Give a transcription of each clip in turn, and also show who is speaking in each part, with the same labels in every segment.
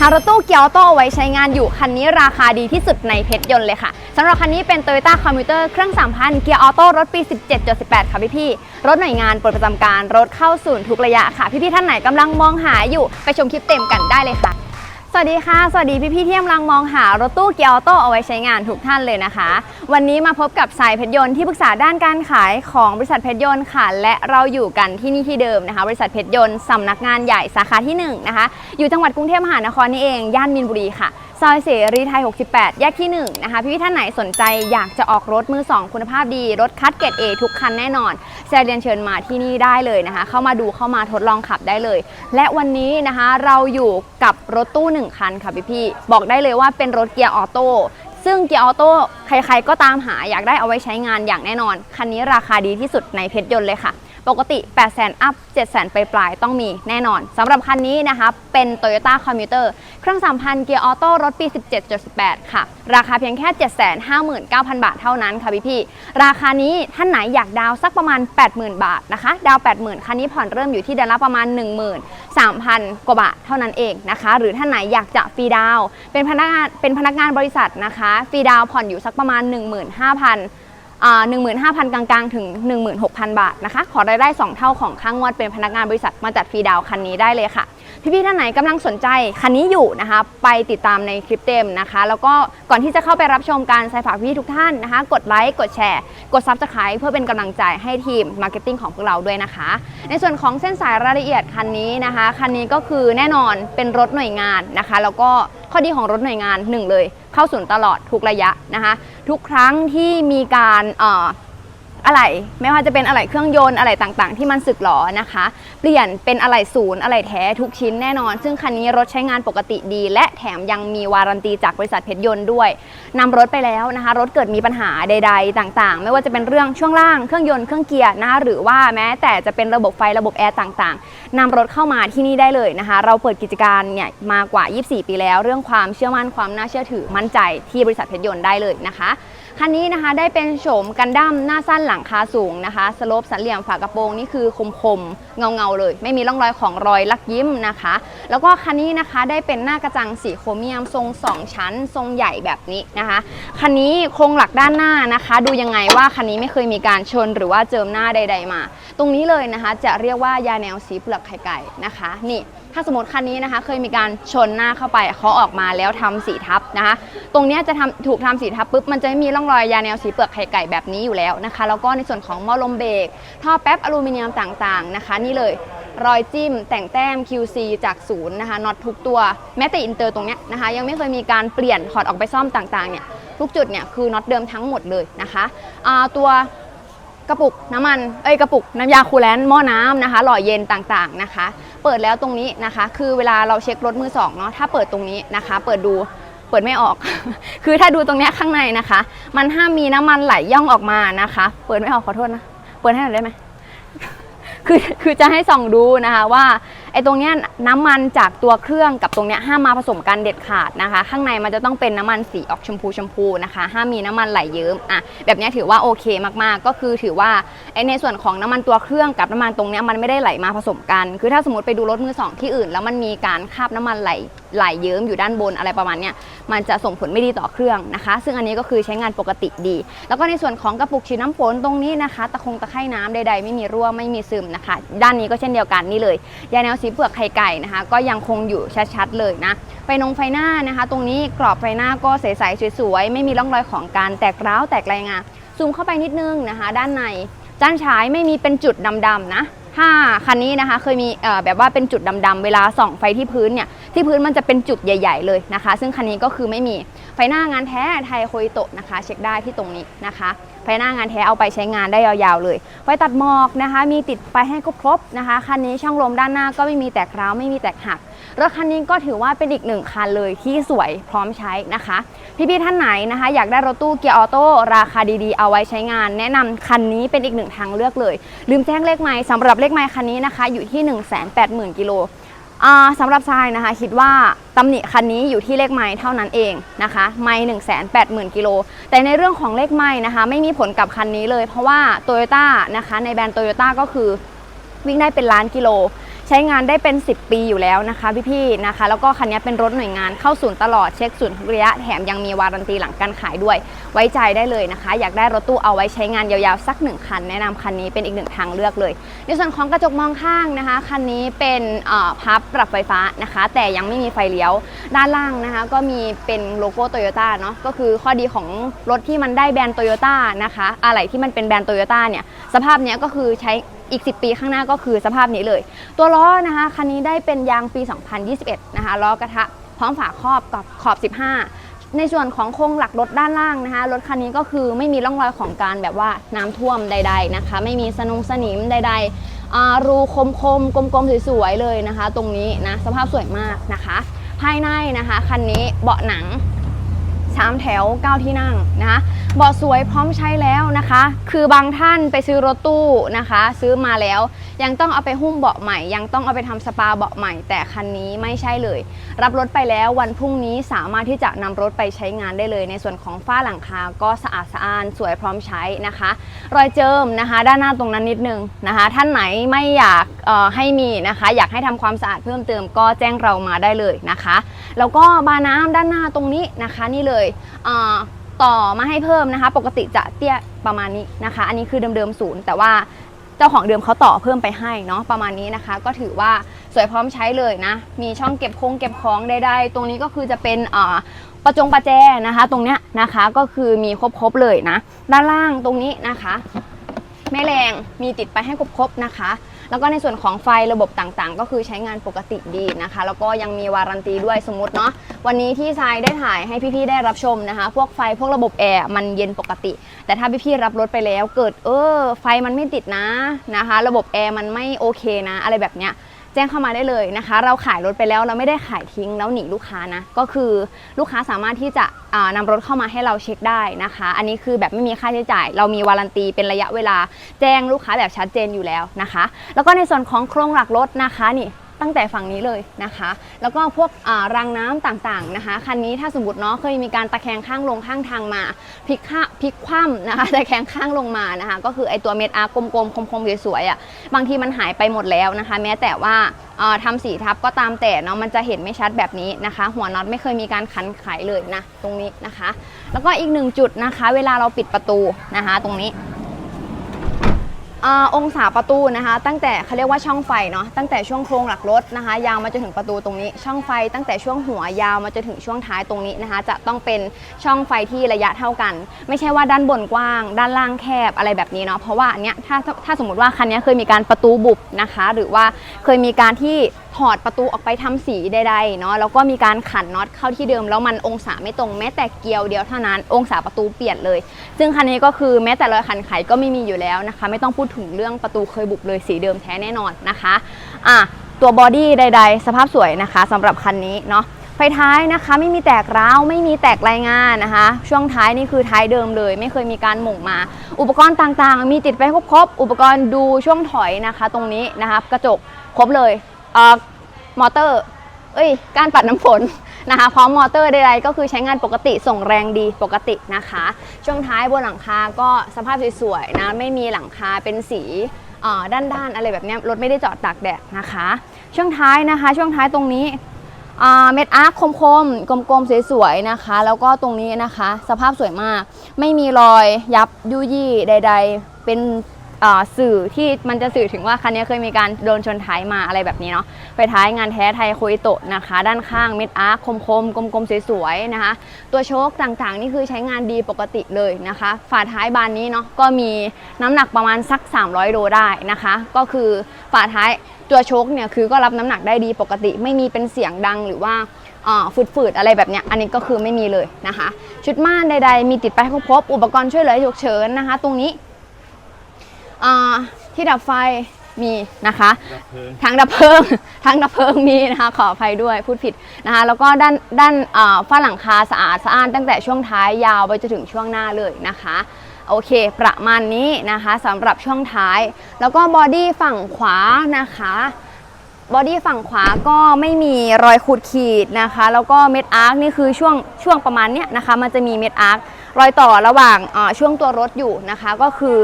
Speaker 1: หารถตู้เกียวโต้ไว้ใช้งานอยู่คันนี้ราคาดีที่สุดในเพชรยนต์เลยค่ะสำหรับคันนี้เป็น Toyota Commuter เครื่องสามพันเกียร์ออโต้รถปี 17.18 ค่ะพี่พี่รถหน่วยงานปลดประจำการรถเข้าศูนย์ทุกระยะค่ะ พี่พี่ท่านไหนกำลังมองหาอยู่ไปชมคลิปเต็มกันได้เลยค่ะ สวัสดีค่ะ สวัสดีพี่ๆที่กำลังมองหารถตู้เกียร์ออโต้เอาไว้ใช้งานทุกท่านเลยนะคะ วันนี้มาพบกับสายเพชรยนต์ที่ปรึกษาด้านการขายของบริษัทเพชรยนต์ค่ะ และเราอยู่กันที่นี่ที่เดิมนะคะ บริษัทเพชรยนต์สำนักงานใหญ่สาขาที่หนึ่งนะคะ อยู่จังหวัดกรุงเทพมหานครนี่เอง ย่านมินบุรีค่ะ ซอยเสรีไทย 68 แยกที่ 1 นะคะ พี่ๆท่านไหนสนใจอยากจะออกรถมือ 2 คุณภาพดี รถคัดเกรด A ทุกคันแน่นอนแซเรียนเชิญมาที่นี่ได้เลยนะคะ เข้ามาดูเข้ามาทดลองขับได้เลย และวันนี้นะคะเราอยู่กับรถตู้ 1 คันค่ะพี่ๆบอกได้เลยว่าเป็นรถเกียร์ออโต้ซึ่งเกียร์ออโต้ใครๆก็ตามหาอยากได้เอาไว้ใช้งานอย่างแน่นอน คันนี้ราคาดีที่สุดในเพชรยนต์เลยค่ะ ปกติ 8 0 0 0 0 0อัพ 7 0 0 0 0ปลายๆต้องมีแน่นอนสำหรับคันนี้นะคะเป็น Toyota Commuter เครื่อง3,000เกียร์ออโต้รถปี 17.18ค่ะ ราคาเพียงแค่ 759,000 บาทเท่านั้นค่ะพี่ๆราคานี้ท่านไหนอยากดาวสักประมาณ 80,000 บาทนะคะ ดาว 80,000 คันนี้ผ่อนเริ่มอยู่ที่เดือนละประมาณ 13,000 กว่าบาทเท่านั้นเองนะคะ หรือท่านไหนอยากจะฟรีดาวเป็นพนักงานเป็นพนักงานบริษัทนะคะฟรีดาวผ่อนอยู่สักประมาณ 15,000 15,000 กลางๆ ถึง 16,000 บาทนะคะ ขอรายได้ 2 เท่าของค่างวดเป็นพนักงานบริษัทมาจัดฟรีดาวน์คันนี้ได้เลยค่ะ พี่ๆท่านไหนกำลังสนใจคันนี้อยู่นะคะ ไปติดตามในคลิปเต็มนะคะ แล้วก็ก่อนที่จะเข้าไปรับชมการใส่ฝากพี่ทุกท่านนะคะ กดไลค์ กดแชร์ กดซับสไคร b ์เพื่อเป็นกำลังใจให้ทีมมาร์เก็ตติ้งของพวกเราด้วยนะคะ ในส่วนของเส้นสายรายละเอียดคันนี้นะคะคันนี้ก็คือแน่นอนเป็นรถหน่วยงานนะคะ แล้วก็ข้อดีของรถหน่วยงานหนึ่งเลย เข้าศูนย์ตลอดทุกระยะนะคะ ทุกครั้งที่มีการ อะไหล่ไม่ว่าจะเป็นอะไหล่เครื่องยนต์อะไหล่ต่างๆ ที่มันสึกหรอนะคะ เปลี่ยนเป็นอะไหล่ศูนย์อะไหล่แท้ทุกชิ้นแน่นอน ซึ่งคันนี้รถใช้งานปกติดี และแถมยังมีวารันตีจากบริษัทเพชรยนต์ด้วยนำรถไปแล้วนะคะ รถเกิดมีปัญหาใด ๆ ต่างๆ ไม่ว่าจะเป็นเรื่องช่วงล่างเครื่องยนต์เครื่องเกียร์นะคะหรือว่าแม้แต่จะเป็นระบบไฟระบบแอร์ต่างๆนำรถเข้ามาที่นี่ได้เลยนะคะ เราเปิดกิจการเนี่ยมากว่า 24 ปีแล้ว เรื่องความเชื่อมั่นความน่าเชื่อถือมั่นใจที่บริษัทเพชรยนต์ได้เลยนะคะ คันนี้นะคะได้เป็นโฉมกันดั้มหน้าสั้นหลังคาสูงนะคะสโลปสันเหลี่ยมฝากระโปรงนี่คือคมคมเงาเงาๆเลย ไม่มีร่องรอยของรอยลักยิ้มนะคะ แล้วก็คันนี้นะคะได้เป็นหน้ากระจังสีโครเมียมทรง 2 ชั้น ทรงใหญ่แบบนี้นะคะคันนี้โครงหลักด้านหน้านะคะ ดูยังไงว่าคันนี้ไม่เคยมีการชนหรือว่าเจิมหน้าใด ๆมา ตรงนี้เลยนะคะ จะเรียกว่ายาแนวสีเปลือกไข่ไก่นะคะ นี่ถ้าสมมติคันนี้นะคะ เคยมีการชนหน้าเข้าไปเขาออกมาแล้วทำสีทับนะคะ ตรงนี้จะทำถูกทำสีทับปุ๊บมันจะไม่มีร่องรอยยาแนวสีเปลือกไข่ไก่แบบนี้อยู่แล้วนะคะแล้วก็ในส่วนของหม้อลมเบรกท่อแป๊บอลูมิเนียมต่างๆนะคะ นี่เลยรอยจิ้มแต่งแต้ม QC จากศูนย์นะคะน็อตทุกตัวแม้แต่อินเตอร์ตรงเนี้ยนะคะ ยังไม่เคยมีการเปลี่ยนถอดออกไปซ่อมต่างๆเนี่ยทุกจุดเนี่ยคือน็อตเดิมทั้งหมดเลยนะคะตัวกระปุกน้ำมัน เอ้ยกระปุกน้ำยาคูลแลนต์หม้อน้ำนะคะ หล่อเย็นต่างๆนะคะ เปิดแล้วตรงนี้นะคะ คือเวลาเราเช็ครถมือสองเนาะถ้าเปิดตรงนี้นะคะ เปิดดูเปิดไม่ออก คือถ้าดูตรงนี้ข้างในนะคะ มันห้ามมีน้ำมันไหลย่องออกมานะคะ เปิดไม่ออกขอโทษนะ เปิดให้หน่อยได้ไหมคือคือจะให้ส่องดูนะคะว่า ไอ้ตรงเนี้ยน้ำมันจากตัวเครื่องกับตรงเนี้ยห้ามมาผสมกันเด็ดขาดนะคะ ข้างในมันจะต้องเป็นน้ำมันสีออกชมพูชมพูนะคะห้ามมีน้ำมันไหลเยิ้มอะแบบเนี้ยถือว่าโอเคมากๆ ก็คือถือว่าไอ้ในส่วนของน้ำมันตัวเครื่องกับน้ำมันตรงเนี้ยมันไม่ได้ไหลมาผสมกัน คือถ้าสมมติไปดูรถมือสองที่อื่น แล้วมันมีการคาบน้ำมันไหลไหลเยิ้มอยู่ด้านบนอะไรประมาณเนี้ยมันจะส่งผลไม่ดีต่อเครื่องนะคะ ซึ่งอันนี้ก็คือใช้งานปกติดี แล้วก็ในส่วนของกระปุกฉีดน้ำฝนตรงนี้นะคะ ตะคงตะไคร่น้ำใดๆ ไม่มีรั่วไม่มีซึมนะคะ ด้านนี้ก็เช่นเดียวกันนี่เลยยาแนวสีเปลือกไข่ไก่นะคะ ก็ยังคงอยู่ชัดๆเลยนะไฟนงไฟหน้านะคะ ตรงนี้กรอบไฟหน้าก็ใสๆสวยๆไม่มีร่องรอยของการแตกร้าวแตกลายงาซูมเข้าไปนิดนึงนะคะ ด้านในจานฉายไม่มีเป็นจุดดำๆนะ ถ้าคันนี้นะคะเคยมีแบบว่าเป็นจุดดำๆเวลาส่องไฟที่พื้นเนี่ยที่พื้นมันจะเป็นจุดใหญ่ ๆ เลยนะคะ ซึ่งคันนี้ก็คือไม่มีไฟหน้างานแท้ไทยโคยโตะนะคะ เช็คได้ที่ตรงนี้นะคะ ไฟหน้างานแท้เอาไปใช้งานได้ยาวๆเลย ไฟตัดหมอกนะคะ มีติดไปให้ครบๆนะคะ คันนี้ช่องลมด้านหน้าก็ไม่มีแตกร้าวไม่มีแตกหัก รถคันนี้ก็ถือว่าเป็นอีกหนึ่งคันเลยที่สวยพร้อมใช้นะคะ พี่ๆท่านไหนนะคะ อยากได้รถตู้เกียร์ออโต้ราคาดีๆ เอาไว้ใช้งาน แนะนำคันนี้เป็นอีกหนึ่งทางเลือกเลย ลืมแจ้งเลขไม้สำหรับเลขไม้คันนี้นะคะ อยู่ที่ 180,000กิโล สำหรับทรายนะคะคิดว่าตำหนิคันนี้อยู่ที่เลขไม้เท่านั้นเองนะคะไม้1 8 0 0 0 0กิโลแต่ในเรื่องของเลขไม้นะคะ ไม่มีผลกับคันนี้เลย เพราะว่าโตโยต้านะคะในแบรนด์โตโยต้าก็คือวิ่งได้เป็นล้านกิโล ใช้งานได้เป็น 10 ปีอยู่แล้วนะคะพี่ๆนะคะ แล้วก็คันนี้เป็นรถหน่วยงานเข้าศูนย์ตลอดเช็คศูนย์ทุกระยะแถมยังมีวารันตีหลังการขายด้วย ไว้ใจได้เลยนะคะ อยากได้รถตู้เอาไว้ใช้งานยาวๆสักหนึ่งคัน แนะนำคันนี้เป็นอีกหนึ่งทางเลือกเลย ในส่วนของกระจกมองข้างนะคะคันนี้เป็นพับปรับไฟฟ้านะคะ แต่ยังไม่มีไฟเลี้ยวด้านล่างนะคะ ก็มีเป็นโลโก้โตโยต้าเนาะก็คือข้อดีของรถที่มันได้แบรนด์โตโยต้านะคะ อะไรที่มันเป็นแบรนด์โตโยต้าเนี่ยสภาพเนี้ยก็คือใช้ อีก 10 ปีข้างหน้าก็คือสภาพนี้เลย ตัวล้อนะคะคันนี้ได้เป็นยางปี 2021 นะคะล้อกระทะพร้อมฝาครอบกับขอบ 15 ในส่วนของโครงหลักรถด้านล่างนะคะรถคันนี้ก็คือไม่มีร่องรอยของการแบบว่าน้ำท่วมใด ๆนะคะ ไม่มีสนงสนิมใด ๆ รูคมคมๆกลมๆสวยๆเลยนะคะ ตรงนี้นะสภาพสวยมากนะคะ ภายในนะคะคันนี้เบาะหนัง สามแถว 9 ที่นั่งนะคะเบาะสวยพร้อมใช้แล้วนะคะ คือบางท่านไปซื้อรถตู้นะคะ ซื้อมาแล้ว ยังต้องเอาไปหุ้มเบาะใหม่ ยังต้องเอาไปทำสปาเบาะใหม่ แต่คันนี้ไม่ใช่เลย รับรถไปแล้ววันพรุ่งนี้สามารถที่จะนำรถไปใช้งานได้เลย ในส่วนของฝ้าหลังคาก็สะอาดสะอ้านสวยพร้อมใช้นะคะ รอยเจิมนะคะ ด้านหน้าตรงนั้นนิดนึงนะคะ ท่านไหนไม่อยากเอ่อให้มีนะคะ อยากให้ทำความสะอาดเพิ่มเติมก็แจ้งเรามาได้เลยนะคะ แล้วก็บาน้ำด้านหน้าตรงนี้นะคะนี่เลยเอ่อต่อมาให้เพิ่มนะคะ ปกติจะเตี้ยประมาณนี้นะคะ อันนี้คือเดิมๆศูนย์แต่ว่า เจ้าของเดิมเขาต่อเพิ่มไปให้เนาะประมาณนี้นะคะ ก็ถือว่าสวยพร้อมใช้เลยนะ มีช่องเก็บคงเก็บของไดๆตรงนี้ก็คือจะเป็นอ่าประจงประแจนะคะ ตรงเนี้ยนะคะก็คือมีครบๆเลยนะ ด้านล่างตรงนี้นะคะ แม่แรงมีติดไปให้ครบๆนะคะ แล้วก็ในส่วนของไฟระบบต่างๆ ก็คือใช้งานปกติดีนะคะ แล้วก็ยังมีวารันตีด้วยสมมติเนาะวันนี้ที่ทรายได้ถ่ายให้พี่ๆได้รับชมนะคะ พวกไฟพวกระบบแอร์มันเย็นปกติ แต่ถ้าพี่ๆรับรถไปแล้ว เกิดเออไฟมันไม่ติดนะนะคะ ระบบแอร์มันไม่โอเคนะ อะไรแบบเนี้ย แจ้งเข้ามาได้เลยนะคะ เราขายรถไปแล้วเราไม่ได้ขายทิ้งแล้วหนีลูกค้านะก็คือลูกค้าสามารถที่จะนำนำรถเข้ามาให้เราเช็คได้นะคะ อันนี้คือแบบไม่มีค่าใช้จ่าย เรามีวารันตีเป็นระยะเวลา แจ้งลูกค้าแบบชัดเจนอยู่แล้วนะคะ แล้วก็ในส่วนของโครงหลักรถนะคะนี่ ตั้งแต่ฝั่งนี้เลยนะคะ แล้วก็พวกรางน้ำต่างๆนะคะ คันนี้ถ้าสมมติเนาะเคยมีการตะแคงข้างลงข้างทางมาพลิกข้าพลิกคว่ำนะคะตะแคงข้างลงมานะคะ ก็คือไอตัวเม็ดอาร์กลมๆคมๆสวยๆอะบางทีมันหายไปหมดแล้วนะคะ แม้แต่ว่าเอ่อทำสีทับก็ตามแต่เนาะมันจะเห็นไม่ชัดแบบนี้นะคะ หัวน็อตไม่เคยมีการขันไขเลยนะตรงนี้นะคะ แล้วก็อีกหนึ่งจุดนะคะ เวลาเราปิดประตูนะคะ ตรงนี้ อองศาประตูนะคะ ตั้งแต่เขาเรียกว่าช่องไฟเนาะตั้งแต่ช่วงโครงหลักรถนะคะ ยาวมาจนถึงประตูตรงนี้ ช่องไฟตั้งแต่ช่วงหัวยาวมาจนถึงช่วงท้ายตรงนี้นะคะ จะต้องเป็นช่องไฟที่ระยะเท่ากัน ไม่ใช่ว่าด้านบนกว้าง ด้านล่างแคบอะไรแบบนี้เนาะเพราะว่าอันเนี้ยถ้าถ้าสมมติว่าคันนี้เคยมีการประตูบุบนะคะ หรือว่าเคยมีการที่ ถอดประตูออกไปทำสีใดๆเนาะแล้วก็มีการขันน็อตเข้าที่เดิม แล้วมันองศาไม่ตรงแม้แต่เกลียวเดียวเท่านั้น องศาประตูเปลี่ยนเลย ซึ่งคันนี้ก็คือแม้แต่รอยขันไขก็ไม่มีอยู่แล้วนะคะ ไม่ต้องพูดถึงเรื่องประตูเคยบุบเลยสีเดิมแท้แน่นอนนะคะอะตัวบอดี้ใด ๆ สภาพสวยนะคะสำหรับคันนี้เนาะไฟท้ายนะคะไม่มีแตกร้าวไม่มีแตกรายงานนะคะ ช่วงท้ายนี่คือท้ายเดิมเลย ไม่เคยมีการหม่งมา อุปกรณ์ต่างๆ มีติดไปครบๆอุปกรณ์ดูช่วงถอยนะคะ ตรงนี้นะคะกระจกครบเลย มอเตอร์ เอ้ย การปัดน้ำฝนนะคะพร้อมมอเตอร์ใดๆก็คือใช้งานปกติส่งแรงดีปกตินะคะ ช่วงท้ายบนหลังคาก็สภาพสวยๆนะไม่มีหลังคาเป็นสีด้านๆอะไรแบบนี้รถไม่ได้จอดตากแดดนะคะ ช่วงท้ายนะคะ ช่วงท้ายตรงนี้เม็ดอาร์คคมๆ กลมๆ สวยๆ นะคะ แล้วก็ตรงนี้นะคะ สภาพสวยมาก ไม่มีรอยยับยุยี่ใด ๆ เป็น สื่อที่มันจะสื่อถึงว่าคันนี้เคยมีการโดนชนท้ายมาอะไรแบบนี้เนาะไปท้ายงานแท้ไทยโคอิโตะนะคะ ด้านข้างเม็ดอาร์คคมๆกลมๆสวยๆนะคะ ตัวโชคต่างๆ นี่คือใช้งานดีปกติเลยนะคะ ฝาท้ายบานนี้เนาะก็มีน้ำหนักประมาณสัก 300 โลได้นะคะ ก็คือฝาท้ายตัวโชคเนี่ยคือก็รับน้ำหนักได้ดีปกติ ไม่มีเป็นเสียงดังหรือว่าฝืดๆอะไรแบบเนี้ยอันนี้ก็คือไม่มีเลยนะคะ ชุดม่านใดๆ มีติดไปครบอุปกรณ์ช่วยเหลือฉุกเฉินนะคะ ตรงนี้ อ่าที่ดับไฟมีนะคะ
Speaker 2: ดับเพลิง
Speaker 1: ทางดับเพลิงทางดับเพลิงมีนะคะขออภัยด้วยพูดผิดนะคะแล้วก็ด้านด้านอ่าฝ้าหลังคาสะอาดสะอ้านตั้งแต่ช่วงท้ายยาวไปจนถึงช่วงหน้าเลยนะคะโอเค ประมาณนี้นะคะสำหรับช่วงท้าย แล้วก็บอดี้ฝั่งขวานะคะบอดี้ฝั่งขวาก็ไม่มีรอยขูดขีดนะคะ แล้วก็เม็ดอาร์คนี่คือช่วงช่วงประมาณเนี้ยนะคะ มันจะมีเม็ดอาร์ครอยต่อระหว่างเอ่อช่วงตัวรถอยู่นะคะ ก็คือ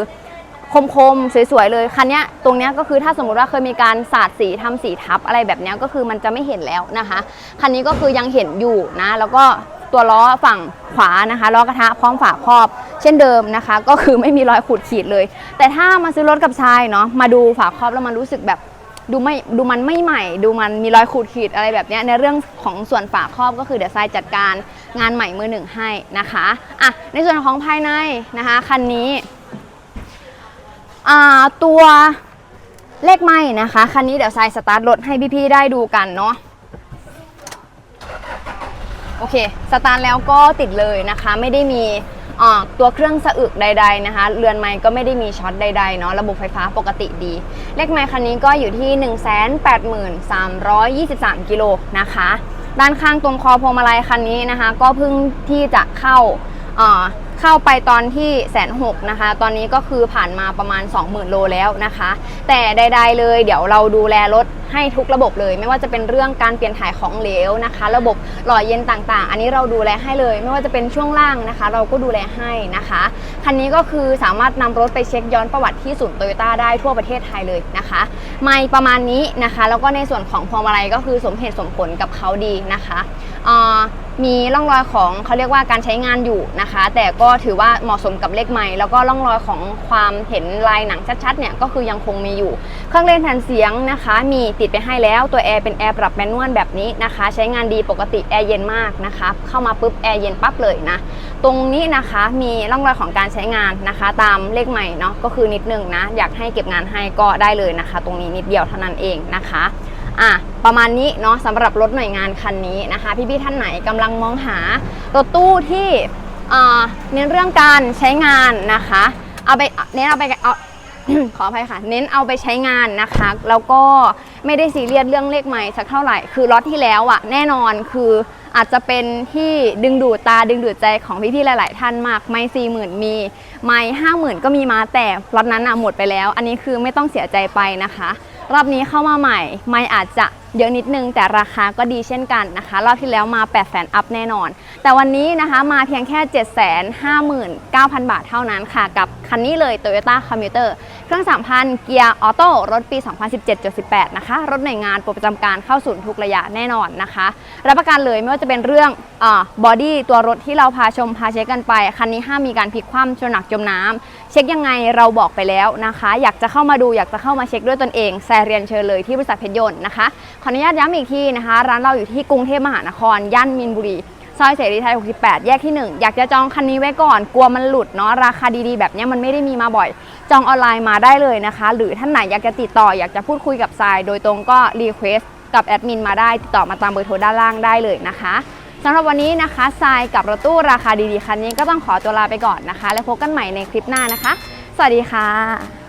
Speaker 1: คมๆ สวยๆ เลย คันนี้ตรงนี้ก็คือถ้าสมมติว่าเคยมีการสาดสีทำสีทับอะไรแบบนี้ก็คือมันจะไม่เห็นแล้วนะคะ คันนี้ก็คือยังเห็นอยู่นะ แล้วก็ตัวล้อฝั่งขวานะคะล้อกระทะพร้อมฝาครอบ เช่นเดิมนะคะ ก็คือไม่มีรอยขูดขีดเลย แต่ถ้ามาซื้อรถกับชายเนาะมาดูฝาครอบแล้วมันรู้สึกแบบดูไม่ดูมันไม่ใหม่ ดูมันมีรอยขูดขีดอะไรแบบนี้ในเรื่องของส่วนฝาครอบก็คือเดี๋ยวทรายจัดการงานใหม่มือหนึ่งให้นะคะอะในส่วนของภายในนะคะคันนี้ อ่าตัวเลขไม่นะคะ คันนี้เดี๋ยวทรายสตาร์ทรถให้พี่ๆได้ดูกันเนาะโอเค สตาร์ทแล้วก็ติดเลยนะคะ ไม่ได้มีตัวเครื่องสะอึกใด ๆนะคะ เรือนไม้ก็ไม่ได้มีช็อตใดๆเนาะ ระบบไฟฟ้าปกติดี เลขไม้คันนี้ก็อยู่ที่ 183,323 กิโลนะคะ ด้านข้างตรงคอพวงมาลัยคันนี้นะคะ ก็เพิ่งที่จะเข้าอ่า เข้าไปตอนที่แสนหกนะคะ ตอนนี้ก็คือผ่านมาประมาณ 20,000 โลแล้วนะคะ แต่ใดๆเลยเดี๋ยวเราดูแลรถให้ทุกระบบเลย ไม่ว่าจะเป็นเรื่องการเปลี่ยนถ่ายของเหลวนะคะ ระบบหล่อเย็นต่างๆ อันนี้เราดูแลให้เลย ไม่ว่าจะเป็นช่วงล่างนะคะ เราก็ดูแลให้นะคะคันนี้ก็คือสามารถนำรถไปเช็คย้อนประวัติที่ศูนย์โตโยต้าได้ทั่วประเทศไทยเลยนะคะไม่ประมาณนี้นะคะ แล้วก็ในส่วนของพวงมาลัยก็คือสมเหตุสมผลกับเขาดีนะคะอ่า มีร่องรอยของเขาเรียกว่าการใช้งานอยู่นะคะ แต่ก็ถือว่าเหมาะสมกับเลขไม้แล้วก็ร่องรอยของความเห็นลายหนังชัดๆเนี่ยก็คือยังคงมีอยู่ เครื่องเล่นแผ่นเสียงนะคะ มีติดไปให้แล้วตัวแอร์เป็นแอร์ปรับแมนนวลแบบนี้นะคะ ใช้งานดีปกติแอร์เย็นมากนะคะเข้ามาปุ๊บแอร์เย็นปั๊บเลยนะตรงนี้นะคะมีร่องรอยของการใช้งานนะคะ ตามเลขใหม่เนาะก็คือนิดนึงนะอยากให้เก็บงานให้ก็ได้เลยนะคะ ตรงนี้นิดเดียวเท่านั้นเองนะคะ อะประมาณนี้เนาะสำหรับรถหน่วยงานคันนี้นะคะ พี่ๆท่านไหนกำลังมองหารถตู้ที่เน้นเรื่องการใช้งานนะคะเอาไปเน้นเอาไปเอาขออภัยค่ะ เน้นเอาไปใช้งานนะคะ แล้วก็ไม่ได้ซีเรียสเรื่องเลขไม้สักเท่าไหร่ คือล็อตที่แล้วอะแน่นอนคืออาจจะเป็นที่ดึงดูดตาดึงดูดใจของพี่ๆหลาย ๆ ท่านมาก ไม้สี่หมื่นมี ไม้ห้าหมื่นก็มีมาแต่ล็อตนั้นอะหมดไปแล้ว อันนี้คือไม่ต้องเสียใจไปนะคะ รอบนี้เข้ามาใหม่ ไม่อาจจะเยอะนิดนึง แต่ราคาก็ดีเช่นกันนะคะ รอบที่แล้วมา 8 0 0 0 0 0อัพแน่นอน แต่วันนี้นะคะมาเพียงแค่ 759,000 บาทเท่านั้นค่ะ กับคันนี้เลย Toyota Commuter เครื่อง 3,000 เกียร์ออโต้รถปี 2017-18 นะคะ รถหน่วยงานปลดประจำการเข้าศูนย์ทุกระยะแน่นอนนะคะ รับประกันเลยไม่ว่าจะเป็นเรื่องอบอดี้ตัวรถที่เราพาชมพาเช็คกันไป คันนี้ห้ามมีการพลิกคว่ำชนหนักจมน้ำ เช็คยังไงเราบอกไปแล้วนะคะ อยากจะเข้ามาดูอยากจะเข้ามาเช็คด้วยตนเองแซเรียนเชิญเลยที่บริษัทเพชรยนต์นะคะขออนุญาตย้ำอีกทีนะคะ ร้านเราอยู่ที่กรุงเทพมหานครย่านมีนบุรีซอยเสรีไทย 68 แยกที่ 1 อยากจะจองคันนี้ไว้ก่อน กลัวมันหลุดเนาะ ราคาดีๆ แบบเนี้ยมันไม่ได้มีมาบ่อย จองออนไลน์มาได้เลยนะคะ หรือท่านไหนอยากจะติดต่อ อยากจะพูดคุยกับทราย โดยตรงก็รีเควสกับแอดมินมาได้ ติดต่อมาตามเบอร์โทรด้านล่างได้เลยนะคะ สำหรับวันนี้นะคะทรายกับรถตู้ราคาดีๆคันนี้ก็ต้องขอตัวลาไปก่อนนะคะ แล้วพบกันใหม่ในคลิปหน้านะคะ สวัสดีค่ะ